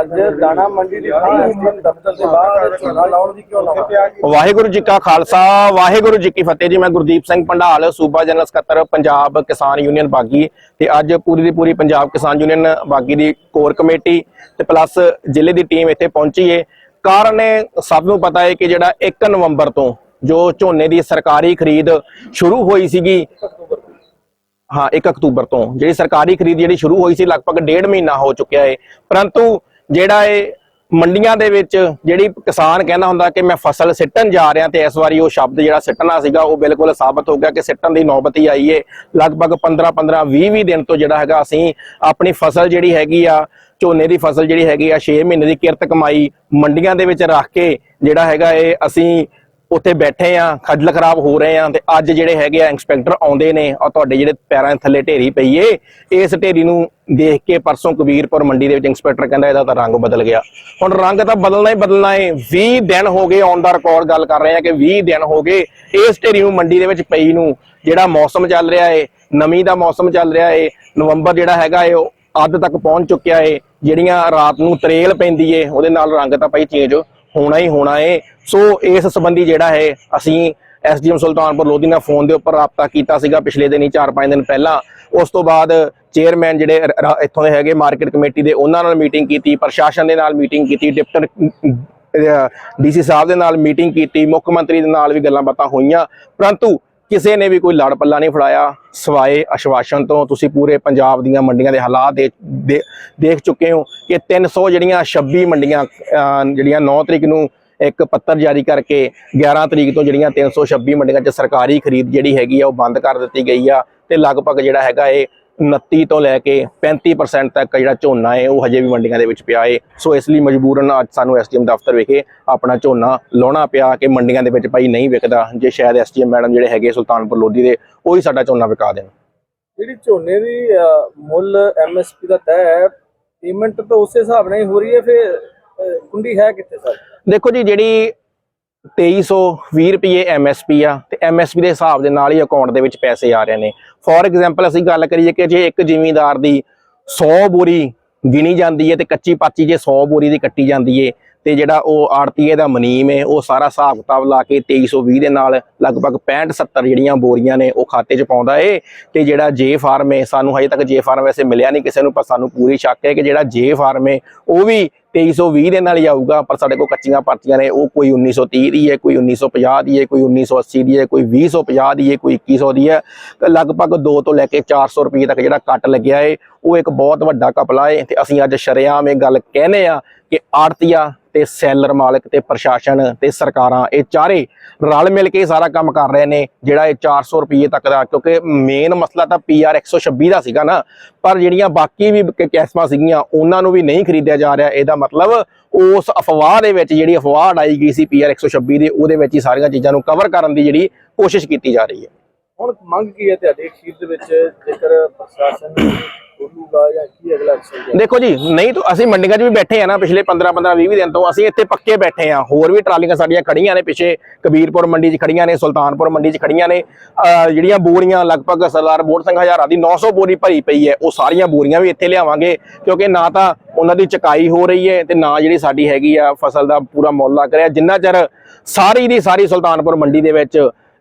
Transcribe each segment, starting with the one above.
ਅੱਜ ਦਾਣਾ ਮੰਡੀ ਦੀ ਦਫ਼ਤਰ ਦੇ ਬਾਹਰ ਝੋਨਾ ਲਾਉਣ ਦੀ ਕਿਉਂ ਲਾਉਣਾ ਵਾਹਿਗੁਰੂ ਜੀ ਕਾ ਖਾਲਸਾ, ਵਾਹਿਗੁਰੂ ਜੀ ਕੀ ਫਤਿਹ ਜੀ। ਮੈਂ ਗੁਰਦੀਪ ਸਿੰਘ ਪੰਡਾਲ, ਸੂਬਾ ਜਨਰਲ ਸਕੱਤਰ, ਪੰਜਾਬ ਕਿਸਾਨ ਯੂਨੀਅਨ ਬਾਗੀ। ਤੇ ਅੱਜ ਪੂਰੀ ਦੀ ਪੂਰੀ ਪੰਜਾਬ ਕਿਸਾਨ ਯੂਨੀਅਨ ਬਾਗੀ ਦੀ ਕੋਰ ਕਮੇਟੀ ਤੇ ਪਲੱਸ ਜ਼ਿਲ੍ਹੇ ਦੀ ਟੀਮ ਇੱਥੇ ਪਹੁੰਚੀ ਏ। ਕਾਰਨ ਸਭ ਨੂੰ ਪਤਾ ਹੈ ਕਿ ਜਿਹੜਾ 1 ਨਵੰਬਰ ਤੋਂ ਜੋ ਝੋਨੇ ਦੀ ਸਰਕਾਰੀ ਖਰੀਦ ਸ਼ੁਰੂ ਹੋਈ ਸੀਗੀ, ਹਾਂ 1 ਅਕਤੂਬਰ ਤੋਂ। ਜਿਹੜੀ ਸਰਕਾਰੀ ਖਰੀਦ ਜਿਹੜੀ ਸ਼ੁਰੂ ਹੋਈ ਸੀ, ਲਗਭਗ ਡੇਢ ਮਹੀਨਾ ਹੋ ਚੁੱਕਿਆ ਹੈ ਪਰੰਤੂ ਜਿਹੜਾ ਇਹ ਮੰਡੀਆਂ ਦੇ ਵਿੱਚ ਜਿਹੜੀ ਕਿਸਾਨ ਕਹਿੰਦਾ ਹੁੰਦਾ ਕਿ ਮੈਂ ਫਸਲ ਸਿੱਟਣ ਜਾ ਰਿਹਾ ਤੇ ਇਸ ਵਾਰੀ ਉਹ ਸ਼ਬਦ ਜਿਹੜਾ ਸਿੱਟਣਾ ਸੀਗਾ ਉਹ ਬਿਲਕੁਲ ਸਾਬਤ ਹੋ ਗਿਆ ਕਿ ਸਿੱਟਣ ਦੀ ਨੌਬਤ ਹੀ ਆਈ ਏ। ਲਗਭਗ 15 15 20 20 ਦਿਨ ਤੋਂ ਜਿਹੜਾ ਹੈਗਾ ਅਸੀਂ ਆਪਣੀ ਫਸਲ ਜਿਹੜੀ ਹੈਗੀ ਆ, ਝੋਨੇ ਦੀ ਫਸਲ ਜਿਹੜੀ ਹੈਗੀ ਆ 6 ਮਹੀਨੇ ਦੀ ਕਿਰਤ ਕਮਾਈ ਮੰਡੀਆਂ ਦੇ ਵਿੱਚ ਰੱਖ ਕੇ ਜਿਹੜਾ ਹੈਗਾ ਇਹ ਅਸੀਂ ਉੱਥੇ ਬੈਠੇ ਆ, ਖੱਜਲ ਖਰਾਬ ਹੋ ਰਹੇ ਆ ਤੇ ਅੱਜ ਜਿਹੜੇ ਹੈਗੇ ਆ ਇੰਸਪੈਕਟਰ ਆਉਂਦੇ ਨੇ ਔਰ ਤੁਹਾਡੇ ਜਿਹੜੇ ਪੈਰਾਂ ਦੇ ਥੱਲੇ ਢੇਰੀ ਪਈ ਏ, ਇਸ ਢੇਰੀ ਨੂੰ ਦੇਖ ਕੇ ਪਰਸੋਂ ਕਬੀਰਪੁਰ ਮੰਡੀ ਦੇ ਵਿੱਚ ਇੰਸਪੈਕਟਰ ਕਹਿੰਦਾ ਇਹਦਾ ਤਾਂ ਰੰਗ ਬਦਲ ਗਿਆ। ਹੁਣ ਰੰਗ ਤਾਂ ਬਦਲਣਾ ਹੀ ਬਦਲਣਾ ਏ 20 ਦਿਨ ਹੋ ਗਏ ਔਨ ਦਾ ਰਿਕਾਰਡ ਗੱਲ ਕਰ ਰਹੇ ਆ ਕਿ 20 ਦਿਨ ਹੋ ਗਏ, ਇਸ ਢੇਰੀ ਨੂੰ ਮੰਡੀ ਦੇ ਵਿੱਚ ਪਈ ਨੂੰ, ਜਿਹੜਾ ਮੌਸਮ ਚੱਲ ਰਿਹਾ ਏ ਨਮੀ ਦਾ ਮੌਸਮ ਚੱਲ ਰਿਹਾ ਏ, ਨਵੰਬਰ ਜਿਹੜਾ ਹੈਗਾ ਏ, ਉਹ ਅੱਧ ਤੱਕ ਪਹੁੰਚ ਚੁੱਕਿਆ ਏ, ਜਿਹੜੀਆਂ ਰਾਤ ਨੂੰ ਤਰੇਲ ਪੈਂਦੀ ਏ, ਉਹਦੇ ਨਾਲ ਰੰਗ ਤਾਂ ਭਾਈ ਚੇਂਜ ਹੋਣਾ ਹੀ ਹੋਣਾ ਏ। ਸੋ ਇਸ ਸੰਬੰਧੀ ਜਿਹੜਾ ਹੈ, ਅਸੀਂ ਐਸਡੀਐਮ ਸੁਲਤਾਨਪੁਰ ਲੋਧੀ ਨਾਲ ਫੋਨ ਦੇ ਉੱਪਰ ਰਾਬਤਾ ਕੀਤਾ ਸੀਗਾ ਪਿਛਲੇ ਦਿਨੀ 4-5 ਦਿਨ ਪਹਿਲਾਂ। ਉਸ ਤੋਂ ਬਾਅਦ ਚੇਅਰਮੈਨ ਜਿਹੜੇ ਇੱਥੋਂ ਦੇ ਹੈਗੇ ਮਾਰਕੀਟ ਕਮੇਟੀ ਦੇ, ਉਹਨਾਂ ਨਾਲ ਮੀਟਿੰਗ ਕੀਤੀ, ਪ੍ਰਸ਼ਾਸਨ ਦੇ ਨਾਲ ਮੀਟਿੰਗ ਕੀਤੀ, ਡਿਪਟਰ ਡੀਸੀ ਸਾਹਿਬ ਦੇ ਨਾਲ ਮੀਟਿੰਗ ਕੀਤੀ, ਮੁੱਖ ਮੰਤਰੀ ਦੇ ਨਾਲ ਵੀ ਗੱਲਾਂ ਬਾਤਾਂ ਹੋਈਆਂ। ਪਰੰਤੂ ਕਿਸੇ ਨੇ ਵੀ ਕੋਈ ਲੜ ਪੱਲਾ ਨਹੀਂ ਫੜਾਇਆ, ਸਵਾਏ ਅਸ਼ਵਾਸਨ ਤੋਂ ਤੁਸੀਂ ਪੂਰੇ ਪੰਜਾਬ ਦੀਆਂ ਮੰਡੀਆਂ ਦੇ ਹਾਲਾਤ ਦੇਖ ਚੁੱਕੇ ਹੋ ਕਿ 300 ਜਿਹੜੀਆਂ 26 ਮੰਡੀਆਂ ਜਿਹੜੀਆਂ 9 ਤਰੀਕ ਨੂੰ ਇੱਕ ਪੱਤਰ ਜਾਰੀ ਕਰਕੇ 11 ਤਰੀਕ ਤੋਂ ਜਿਹੜੀਆਂ 326 ਮੰਡੀਆਂ 'ਚ ਸਰਕਾਰੀ ਖਰੀਦ ਜਿਹੜੀ ਹੈਗੀ ਆ ਉਹ ਬੰਦ ਕਰ ਦਿੱਤੀ ਗਈ ਆ ਤੇ ਲਗਭਗ ਜਿਹੜਾ ਹੈਗਾ ਇਹ 29 ਤੋਂ ਲੈ ਕੇ 35% ਤੱਕ ਜਿਹੜਾ ਝੋਨਾ ਹੈ ਉਹ ਹਜੇ ਵੀ ਮੰਡੀਆਂ ਦੇ ਵਿੱਚ ਪਿਆ ਹੈ। ਸੋ ਇਸ ਲਈ ਮਜਬੂਰਨ ਅੱਜ ਸਾਨੂੰ ਐਸਟੀਐਮ ਦਫ਼ਤਰ ਵਿਖੇ ਆਪਣਾ ਝੋਨਾ ਲਾਉਣਾ ਪਿਆ ਕਿ ਮੰਡੀਆਂ ਦੇ ਵਿੱਚ ਭਾਈ ਨਹੀਂ ਵਿਕਦਾ ਜੇ ਸ਼ਾਇਦ ਐਸਟੀਐਮ ਮੈਡਮ ਜਿਹੜੇ ਹੈਗੇ ਸੁਲਤਾਨਪੁਰ ਲੋਧੀ ਦੇ ਉਹ ਹੀ ਸਾਡਾ ਝੋਨਾ ਵਿਕਾ ਦੇਣ। ਜਿਹੜੀ ਝੋਨੇ ਦੀ ਮੁੱਲ ਐਮਐਸਪੀ ਦਾ ਤੈਅ ਹੈ ਪੇਮੈਂਟ ਤਾਂ ਉਸੇ ਹਿਸਾਬ ਨਾਲ ਹੀ ਹੋ ਰਹੀ ਹੈ ਫਿਰ ਕੁੰਡੀ ਹੈ ਕਿੱਥੇ ਸਰ? ਦੇਖੋ ਜੀ ਜਿਹੜੀ 2320 ਰੁਪਏ ਐਮਐਸਪੀ ਆ ਤੇ ਐਮਐਸਪੀ ਦੇ ਹਿਸਾਬ ਦੇ ਨਾਲ ਹੀ ਅਕਾਊਂਟ ਦੇ ਵਿੱਚ ਪੈਸੇ ਆ ਰਹੇ ਨੇ। ਫੋਰ ਐਗਜ਼ਾਮਪਲ ਅਸੀਂ ਗੱਲ ਕਰੀਏ ਕਿ ਜੇ ਇੱਕ ਜ਼ਿਮੀਂਦਾਰ ਦੀ 100 ਬੋਰੀ ਗਿਣੀ ਜਾਂਦੀ ਹੈ ਤੇ ਕੱਚੀ ਪਾਚੀ ਜੇ 100 ਬੋਰੀ ਦੀ ਕੱਟੀ ਜਾਂਦੀ ਹੈ ਤੇ ਜਿਹੜਾ ਉਹ ਆੜਤੀਏ ਦਾ ਮਨੀਮ ਹੈ, ਉਹ ਸਾਰਾ ਹਿਸਾਬ ਕਿਤਾਬ ਲਾ ਕੇ 2320 ਦੇ ਨਾਲ ਲਗਭਗ 65 70 ਜਿਹੜੀਆਂ ਬੋਰੀਆਂ ਨੇ, ਉਹ ਖਾਤੇ 'ਚ ਪਾਉਂਦਾ ਏ। ਤੇ ਜਿਹੜਾ ਜੇ ਫਾਰਮ ਹੈ, ਸਾਨੂੰ ਹਜੇ ਤੱਕ ਜੇ ਫਾਰਮ ਵੈਸੇ ਮਿਲਿਆ ਨਹੀਂ ਕਿਸੇ ਨੂੰ, ਪਰ ਸਾਨੂੰ ਪੂਰੀ ਸ਼ੱਕ ਹੈ ਕਿ ਜਿਹੜਾ ਜੇ ਫਾਰਮ ਹੈ, ਉਹ ਵੀ 2320 ਦੇ ਨਾਲ ਹੀ ਆਊਗਾ, ਪਰ ਸਾਡੇ ਕੋਲ ਕੱਚੀਆਂ ਪਰਚੀਆਂ ਨੇ, ਉਹ ਕੋਈ 1930 ਦੀ ਹੈ, ਕੋਈ 1950 ਦੀ ਹੈ, ਕੋਈ 1980 ਦੀ ਹੈ, ਕੋਈ 2050 ਦੀ ਹੈ, ਕੋਈ 2100 ਦੀ ਹੈ। ਲਗਭਗ 2 ਤੋਂ ਲੈ ਕੇ 400 ਰੁਪਏ ਤੱਕ ਜਿਹੜਾ ਕੱਟ ਲੱਗਿਆ ਏ, ਉਹ ਇੱਕ ਬਹੁਤ ਵੱਡਾ ਕਪਲਾ ਏ। ਤੇ ਅਸੀਂ ਅੱਜ ਸ਼ਰੇਆਮ ਇਹ ਗੱਲ ਕਹਿੰਦੇ ਆ ਕਿ ਆੜਤੀਆ ਤੇ ਸੈਲਰ ਮਾਲਕ ਤੇ ਪ੍ਰਸ਼ਾਸਨ ਤੇ ਸਰਕਾਰਾਂ ਇਹ ਚਾਰੇ ਰਲ ਮਿਲ ਕੇ ਸਾਰਾ ਕੰਮ ਕਰ ਰਹੇ ਨੇ, ਜਿਹੜਾ ਇਹ 400 ਰੁਪਏ ਤੱਕ ਦਾ, ਕਿਉਂਕਿ ਮੇਨ ਮਸਲਾ ਤਾਂ ਪੀਆਰ 126 ਦਾ ਸੀਗਾ ਨਾ, ਪਰ ਜਿਹੜੀਆਂ ਬਾਕੀ ਵੀ ਕੈਸਮਾਂ ਸੀਗੀਆਂ, ਉਹਨਾਂ ਨੂੰ ਵੀ ਨਹੀਂ ਖਰੀਦਿਆ ਜਾ ਰਿਹਾ, ਇਹਦਾ ਮਤਲਬ ਉਸ ਅਫਵਾਹ ਦੇ ਵਿੱਚ, ਜਿਹੜੀ ਅਫਵਾਹ ਉਡਾਈ ਗਈ ਸੀ ਪੀਆਰ 126 ਦੀ, ਉਹਦੇ ਵਿੱਚ ਹੀ ਸਾਰੀਆਂ ਚੀਜ਼ਾਂ ਨੂੰ ਕਵਰ ਕਰਨ ਦੀ ਜਿਹੜੀ ਕੋਸ਼ਿਸ਼ ਕੀਤੀ ਜਾ ਰਹੀ ਹੈ। ਹੁਣ ਮੰਗ ਕੀ ਹੈ ਤੁਹਾਡੀ ਅਖੀਰ ਦੇ ਵਿੱਚ, ਜੇਕਰ ਪ੍ਰਸ਼ਾਸਨ ਬੋਲੂਗਾ ਜਾਂ ਕੀ ਅਗਲਾ ਐਕਸ਼ਨ ਦੇਖੋ ਜੀ, ਨਹੀਂ ਤਾਂ ਅਸੀਂ ਮੰਡੀਆਂ 'ਚ ਵੀ ਬੈਠੇ ਆ ਨਾ, ਪਿਛਲੇ 15 15 20 ਦਿਨ ਤੋਂ ਅਸੀਂ ਇੱਥੇ ਪੱਕੇ ਬੈਠੇ ਆ। ਹੋਰ ਵੀ ਟਰਾਲੀਆਂ ਸਾਡੀਆਂ ਖੜੀਆਂ ਨੇ, ਪਿੱਛੇ ਕਬੀਰਪੁਰ ਮੰਡੀ 'ਚ ਖੜੀਆਂ ਨੇ, ਸੁਲਤਾਨਪੁਰ ਮੰਡੀ 'ਚ ਖੜੀਆਂ ਨੇ। ਜਿਹੜੀਆਂ ਬੋਰੀਆਂ ਲਗਭਗ ਸਰਦਾਰ ਬੋੜ ਸਿੰਘ ਹਜ਼ਾਰਾਂ ਦੀ 900 ਬੋਰੀ ਭਰੀ ਪਈ ਹੈ, ਉਹ ਸਾਰੀਆਂ ਬੋਰੀਆਂ ਵੀ ਇੱਥੇ ਲਿਆਵਾਂਗੇ, ਕਿਉਂਕਿ ਨਾ ਤਾਂ ਉਹਨਾਂ ਦੀ ਚਕਾਈ ਹੋ ਰਹੀ ਹੈ ਤੇ ਨਾ ਜਿਹੜੀ ਸਾਡੀ ਹੈਗੀ ਆ ਫਸਲ ਦਾ ਪੂਰਾ ਮੁੱਲ ਲੱਗ ਰਿਹਾ। ਜਿੰਨਾ ਚਿਰ ਸਾਰੀ ਦੀ ਸਾਰੀ ਸੁਲਤਾਨਪੁਰ ਮੰਡੀ ਦੇ ਵਿੱਚ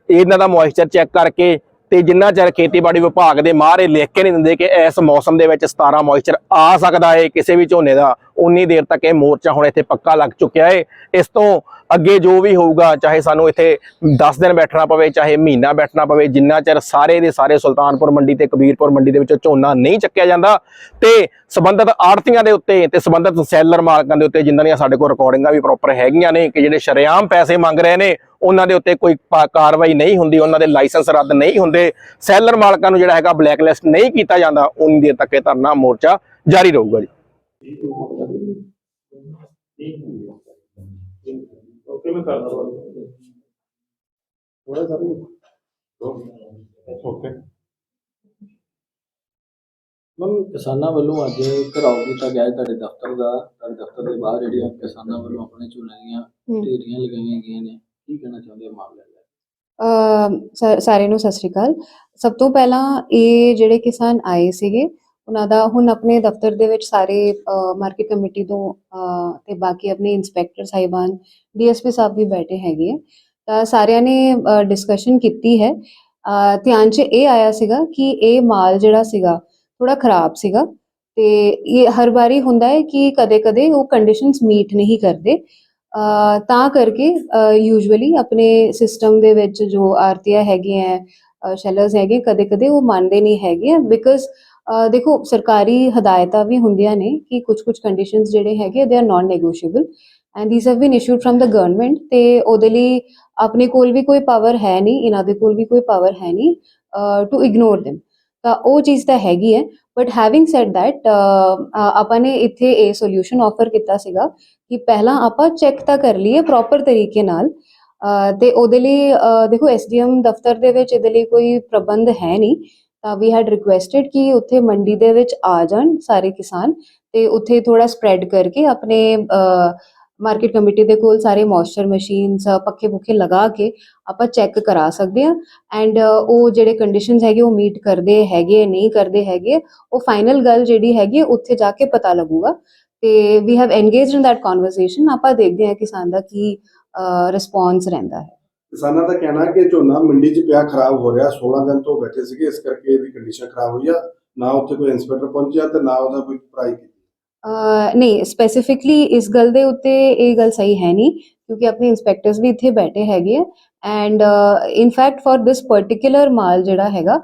ਇਹਨਾਂ ਦਾ ਮੋਇਸਚਰ ਚੈੱਕ ਕਰਕੇ ਤੇ ਜਿੰਨਾ ਚਿਰ ਖੇਤੀਬਾੜੀ ਵਿਭਾਗ ਦੇ ਮਾਹਰੇ ਲਿਖ ਕੇ ਨਹੀਂ ਦਿੰਦੇ ਕਿ ਇਸ ਮੌਸਮ ਦੇ ਵਿੱਚ 17 ਮੋਇਸਚਰ ਆ ਸਕਦਾ ਹੈ ਕਿਸੇ ਵੀ ਝੋਨੇ ਦਾ, ਉਨੀ ਦੇਰ ਤੱਕ ਇਹ ਮੋਰਚਾ ਹੁਣ ਇੱਥੇ ਪੱਕਾ ਲੱਗ ਚੁੱਕਿਆ ਹੈ ਇਸ ਤੋਂ ਅੱਗੇ ਜੋ ਵੀ ਹੋਊਗਾ, ਚਾਹੇ ਸਾਨੂੰ ਇੱਥੇ 10 ਦਿਨ ਬੈਠਣਾ ਪਵੇ, ਚਾਹੇ ਮਹੀਨਾ ਬੈਠਣਾ ਪਵੇ, ਜਿੰਨਾ ਚਿਰ ਸਾਰੇ ਦੇ ਸਾਰੇ ਸੁਲਤਾਨਪੁਰ ਮੰਡੀ ਤੇ ਕਬੀਰਪੁਰ ਮੰਡੀ ਦੇ ਵਿੱਚ ਝੋਨਾ ਨਹੀਂ ਚੱਕਿਆ ਜਾਂਦਾ ਤੇ ਸਬੰਧਤ ਆੜਤੀਆਂ ਦੇ ਉੱਤੇ ਤੇ ਸਬੰਧਤ ਸੈਲਰ ਮਾਲਕਾਂ ਦੇ ਉੱਤੇ ਜਿਨ੍ਹਾਂ ਦੀਆਂ ਸਾਡੇ ਕੋਲ ਰਿਕਾਰਡਿੰਗਾਂ ਵੀ ਪ੍ਰੋਪਰ ਹੈਗੀਆਂ ਨੇ, ਕਿ ਜਿਹੜੇ ਸ਼ਰੇਆਮ ਪੈਸੇ ਮੰਗ ਰਹੇ ਨੇ ਉਹਨਾਂ ਦੇ ਉੱਤੇ ਕੋਈ ਕਾਰਵਾਈ ਨਹੀਂ ਹੁੰਦੀ ਉਹਨਾਂ ਦੇ ਲਾਇਸੈਂਸ ਰੱਦ ਨਹੀਂ ਹੁੰਦੇ ਸੈਲਰ ਮਾਲਕਾਂ ਨੂੰ ਜਿਹੜਾ ਹੈਗਾ ਬਲੈਕ ਲਿਸਟ ਨਹੀਂ ਕੀਤਾ ਜਾਂਦਾ ਉਨੀ ਦੇਰ ਤੱਕ ਧਰਨਾ ਮੋਰਚਾ ਜਾਰੀ ਰਹੂਗਾ ਜੀ। ਓਕੇ ਮੈਂ ਕਰਦਾ ਥੋੜਾ ਸਰ ਓਕੇ ਮੈਮ ਕਿਸਾਨਾਂ ਵੱਲੋਂ ਅੱਜ ਘਰਾਓ ਕੀਤਾ ਗਿਆ ਹੈ ਤੁਹਾਡੇ ਦਫ਼ਤਰ ਦਾ ਤੁਹਾਡੇ ਦਫ਼ਤਰ ਦੇ ਬਾਹਰ ਜਿਹੜੀਆਂ ਕਿਸਾਨਾਂ ਵੱਲੋਂ ਆਪਣੇ ਝੋਨੇ ਦੀਆਂ ਢੇਰੀਆਂ ਲਗਾਈਆਂ ਗਈਆਂ ਨੇ। ਕੀ ਕਹਿਣਾ ਚਾਹੁੰਦੇ ਹੋ ਮਾਮਲੇ ਦਾ ਅਮ ਸਾਰਿਆਂ ਨੂੰ ਸਤਿ ਸ਼੍ਰੀ ਅਕਾਲ। ਸਭ ਤੋਂ ਪਹਿਲਾਂ ਇਹ ਜਿਹੜੇ ਕਿਸਾਨ ਆਏ ਸੀਗੇ, ਉਹਨਾਂ ਦਾ ਹੁਣ ਆਪਣੇ ਦਫ਼ਤਰ ਦੇ ਵਿੱਚ ਸਾਰੇ ਮਾਰਕੀਟ ਕਮੇਟੀ ਤੋਂ ਤੇ ਬਾਕੀ ਆਪਣੇ ਇੰਸਪੈਕਟਰ ਸਾਹਿਬਾਨ ਡੀਐਸਪੀ ਸਾਹਿਬ ਵੀ ਬੈਠੇ ਹੈਗੇ ਆ। ਤਾਂ ਸਾਰਿਆਂ ਨੇ ਡਿਸਕਸ਼ਨ ਕੀਤੀ ਹੈ। ਧਿਆਨ 'ਚ ਇਹ ਆਇਆ ਸੀਗਾ ਕਿ ਇਹ ਮਾਲ ਜਿਹੜਾ ਸੀਗਾ ਥੋੜਾ ਖਰਾਬ ਸੀਗਾ। ਤੇ ਇਹ ਹਰ ਵਾਰੀ ਹੁੰਦਾ ਹੈ ਕਿ ਕਦੇ-ਕਦੇ ਉਹ ਕੰਡੀਸ਼ਨਸ ਮੀਟ ਨਹੀਂ ਕਰਦੇ। ਤਾਂ ਕਰਕੇ ਯੂਜੂਅਲੀ ਆਪਣੇ ਸਿਸਟਮ ਦੇ ਵਿੱਚ ਜੋ ਆਰਤੀਆ ਹੈਗੀਆਂ ਆ ਸ਼ੈਲਰਸ ਹੈਗੇ, ਕਦੇ-ਕਦੇ ਉਹ ਮੰਨਦੇ ਨਹੀਂ ਹੈਗੇ ਬਿਕਾਜ਼ ਦੇਖੋ ਸਰਕਾਰੀ ਹਦਾਇਤਾਂ ਵੀ ਹੁੰਦੀਆਂ ਨੇ ਕਿ ਕੁਝ-ਕੁਝ ਕੰਡੀਸ਼ਨਸ ਜਿਹੜੇ ਹੈਗੇ they are non negotiable and these have been issued from the government ਤੇ ਉਹਦੇ ਲਈ ਆਪਣੇ ਕੋਲ ਵੀ ਕੋਈ ਪਾਵਰ ਹੈ ਨਹੀਂ, ਇਹਨਾਂ ਦੇ ਕੋਲ ਵੀ ਕੋਈ ਪਾਵਰ ਹੈ ਨਹੀਂ ਟੂ ਇਗਨੋਰ them ਤਾਂ ਉਹ ਚੀਜ਼ ਤਾਂ ਹੈਗੀ ਹੈ। ਬਟ ਹੈਵਿੰਗ ਸੈਡ ਥੈਟ ਆਪਾਂ ਨੇ ਇੱਥੇ ਇਹ ਸੋਲੂਸ਼ਨ ਆਫਰ ਕੀਤਾ ਸੀਗਾ ਕਿ ਪਹਿਲਾਂ ਆਪਾਂ ਚੈੱਕ ਤਾਂ ਕਰ ਲਈਏ ਪ੍ਰੋਪਰ ਤਰੀਕੇ ਨਾਲ ਅਹ, ਤੇ ਉਹਦੇ ਲਈ ਅਹ, ਦੇਖੋ ਐਸਡੀਐਮ ਦਫ਼ਤਰ ਦੇ ਵਿੱਚ ਇਹਦੇ ਲਈ ਕੋਈ ਪ੍ਰਬੰਧ ਹੈ ਨਹੀਂ ਤਾਂ ਵੀ ਹੈਡ ਰਿਕੁਐਸਟਡ ਕਿ ਉੱਥੇ ਮੰਡੀ ਦੇ ਵਿੱਚ ਆ ਜਾਣ ਸਾਰੇ ਕਿਸਾਨ ਤੇ ਉੱਥੇ ਥੋੜਾ ਸਪਰੈਡ ਕਰਕੇ ਆਪਣੇ ਮਾਰਕੀਟ ਕਮੇਟੀ ਦੇ ਕੋਲ ਸਾਰੇ ਮੋਇਸਚਰ ਮਸ਼ੀਨਸ ਪੱਖੇ ਪੁੱਖੇ ਲਗਾ ਕੇ ਆਪਾਂ ਚੈੱਕ ਕਰਾ ਸਕਦੇ ਆ ਐਂਡ ਉਹ ਜਿਹੜੇ ਕੰਡੀਸ਼ਨਸ ਹੈਗੇ ਉਹ ਮੀਟ ਕਰਦੇ ਹੈਗੇ, ਨਹੀਂ ਕਰਦੇ ਹੈਗੇ, ਉਹ ਫਾਈਨਲ ਗੱਲ ਜਿਹੜੀ ਹੈਗੀ ਉੱਥੇ ਜਾ ਕੇ ਪਤਾ ਲੱਗੂਗਾ। ਤੇ we have engaged in that conversation ਆਪਾਂ ਦੇਖਦੇ ਹਾਂ ਕਿਸਾਨ ਦਾ ਕੀ ਰਿਸਪੌਂਸ ਰਹਿੰਦਾ ਹੈ। ਕਿਸਾਨਾਂ ਦਾ ਕਹਿਣਾ ਕਿ ਝੋਨਾ ਮੰਡੀ 'ਚ ਪਿਆ ਖਰਾਬ ਹੋ ਰਿਹਾ 16 ਦਿਨ ਤੋਂ ਬੈਠੇ ਸੀਗੇ, ਇਸ ਕਰਕੇ ਇਹਦੀ ਕੰਡੀਸ਼ਨ ਖਰਾਬ ਹੋਈ ਆ। ਨਾ ਉੱਥੇ ਕੋਈ ਇੰਸਪੈਕਟਰ ਪਹੁੰਚਿਆ ਤੇ ਨਾ ਉਹਦਾ ਕੋਈ ਪ੍ਰਾਈ ਨਹੀਂ ਸਪੈਸੀਫਿਕਲੀ ਇਸ ਗੱਲ ਦੇ ਉੱਤੇ ਇਹ ਗੱਲ ਸਹੀ ਹੈ ਨਹੀਂ, ਕਿਉਂਕਿ ਆਪਣੇ ਇੰਸਪੈਕਟਰਸ ਵੀ ਇੱਥੇ ਬੈਠੇ ਹੈਗੇ ਆ and in fact for this particular mall ਜਿਹੜਾ ਹੈਗਾ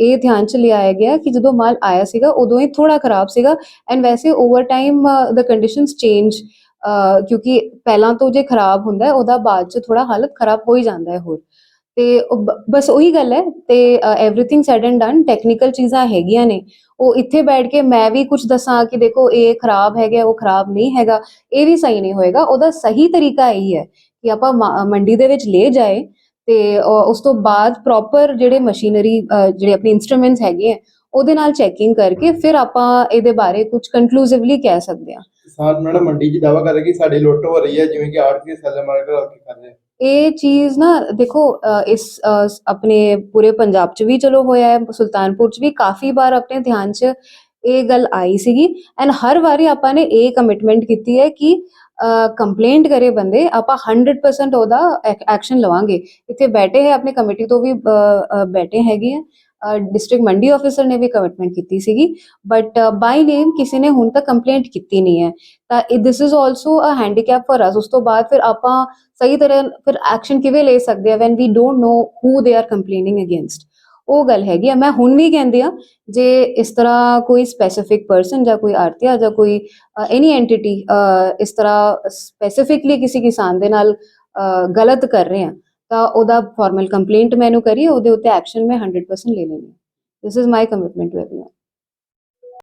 ਇਹ ਧਿਆਨ ਚ ਲਿਆਇਆ ਗਿਆ ਕਿ ਜਦੋਂ ਮਾਲ ਆਇਆ ਸੀਗਾ ਉਦੋਂ ਇਹ ਥੋੜਾ ਖਰਾਬ ਸੀਗਾ ਐਂਡ ਵੈਸੇ over time the conditions change ਕਿਉਂਕਿ ਪਹਿਲਾਂ ਤੋਂ ਜੇ ਖਰਾਬ ਹੁੰਦਾ ਹੈ, ਉਹਦਾ ਬਾਅਦ ਚ ਥੋੜਾ ਹਾਲਤ ਖਰਾਬ ਹੋ ਹੀ ਜਾਂਦਾ ਹੈ ਹੋਰ। ਤੇ ਬਸ ਉਹੀ ਗੱਲ ਹੈ ਤੇ everything said and done technical ਚੀਜ਼ਾਂ ਹੈਗੀਆਂ ਨੇ। ਉਹ ਇੱਥੇ ਬੈਠ ਕੇ ਮੈਂ ਵੀ ਕੁਝ ਦੱਸਾਂ ਕਿ ਦੇਖੋ ਇਹ ਖਰਾਬ ਹੈਗਾ, ਉਹ ਖਰਾਬ ਨਹੀਂ ਹੈਗਾ, ਇਹ ਵੀ ਸਹੀ ਨਹੀਂ ਹੋਏਗਾ। ਉਹਦਾ ਸਹੀ ਤਰੀਕਾ ਇਹੀ ਹੈ ਕਿ ਆਪਾਂ ਮੰਡੀ ਦੇ ਵਿੱਚ ਲੈ ਜਾਏ ਤੇ ਉਸ ਤੋਂ ਬਾਅਦ ਪ੍ਰੋਪਰ ਜਿਹੜੇ ਮਸ਼ੀਨਰੀ ਜਿਹੜੇ ਆਪਣੇ ਇਨਸਟਰੂਮੈਂਟਸ ਹੈਗੇ ਆ ਉਹਦੇ ਨਾਲ ਚੈਕਿੰਗ ਕਰਕੇ ਫਿਰ ਆਪਾਂ ਇਹਦੇ ਬਾਰੇ ਕੁਝ ਕਨਕਲੂਸਿਵਲੀ ਕਹਿ ਸਕਦੇ ਹਾਂ। ਕਿਸਾਨ ਮੈਡਮ, ਮੰਡੀ 'ਚ ਦਾਵਾ ਕਰ ਰਹੇ ਕਿ ਸਾਡੀ ਲੁੱਟ ਹੋ ਰਹੀ ਹੈ, ਜਿਵੇਂ ਕਿ ਆੜਤੀ ਸੈਲਰ ਮਾਰਕੀਟ ਰਲ ਕਰ ਰਹੇ। ਇਹ ਚੀਜ਼ ਨਾ ਦੇਖੋ ਇਸ ਆਪਣੇ ਪੂਰੇ ਪੰਜਾਬ 'ਚ ਵੀ ਚਲੋ ਹੋਇਆ ਹੈ, ਸੁਲਤਾਨਪੁਰ 'ਚ ਵੀ ਕਾਫੀ ਵਾਰ ਆਪਣੇ ਧਿਆਨ 'ਚ ਇਹ ਗੱਲ ਆਈ ਸੀਗੀ। ਐਂਡ ਹਰ ਵਾਰੀ ਆਪਾਂ ਨੇ ਇਹ ਕਮਿਟਮੈਂਟ ਕੀਤੀ ਹੈ ਕਿ ਕੰਪਲੇਂਟ ਕਰੇ ਬੰਦੇ, ਆਪਾਂ 100% ਉਹਦਾ ਐਕਸ਼ਨ ਲਵਾਂਗੇ। ਇੱਥੇ ਬੈਠੇ ਹੈ, ਆਪਣੇ ਕਮੇਟੀ ਤੋਂ ਵੀ ਬੈਠੇ ਹੈਗੇ ਆ ਡਿਸਟ੍ਰਿਕਟ ਮੰਡੀ ਆਫੀਸਰ ਨੇ ਵੀ ਕਮਿਟਮੈਂਟ ਕੀਤੀ ਸੀਗੀ ਬਟ ਬਾਈ ਨੇਮ ਕਿਸੇ ਨੇ ਹੁਣ ਤੱਕ ਕੰਪਲੇਂਟ ਕੀਤੀ ਨਹੀਂ ਹੈ। ਤਾਂ this is also a handicap for us ਉਸ ਤੋਂ ਬਾਅਦ ਫਿਰ ਆਪਾਂ ਸਹੀ ਤਰ੍ਹਾਂ ਫਿਰ ਐਕਸ਼ਨ ਕਿਵੇਂ ਲੈ ਸਕਦੇ ਆ van we don't know who they are complaining against ਉਹ ਗੱਲ ਹੈਗੀ ਆ। ਮੈਂ ਹੁਣ ਵੀ ਕਹਿੰਦੀ ਆ ਜੇ ਇਸ ਤਰ੍ਹਾਂ ਕੋਈ ਸਪੈਸੀਫਿਕ ਪਰਸਨ ਜਾਂ ਕੋਈ ਆਰਤੀਆ ਜਾਂ ਕੋਈ ਐਨੀ ਐਂਟੀਟੀ ਇਸ ਤਰ੍ਹਾਂ ਸਪੈਸੀਫਿਕਲੀ ਕਿਸੇ ਕਿਸਾਨ ਦੇ ਨਾਲ ਗਲਤ ਕਰ ਰਹੇ ਆ ਤਾਂ ਉਹਦਾ ਫਾਰਮਲ ਕੰਪਲੇਂਟ ਮੈਨੂੰ ਕਰੀਏ ਉਹਦੇ ਉੱਤੇ ਐਕਸ਼ਨ ਮੈਂ 100% ਲੈ ਲੈਣੀ this is my commitment to everyone